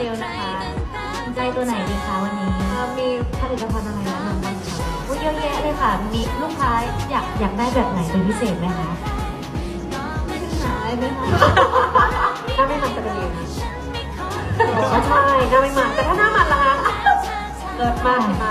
เลนะคะ สนใจตัวไหนดีคะวันนี้เมีผลิตภัณฑ์อะไรแนะนำบ้างคะอุ๊ยเยอะแยะเลยค่ะ มีลูกค้าอยากอยากได้แบบไหนเป็นพิเศษไหมคะหาอะไรไหมคะหน้าไม่มันจะเป็นยังไงอ๋อใช่หน้าไม่มันแต่ถ้าหน้ามันล่ะคะเลิศมากน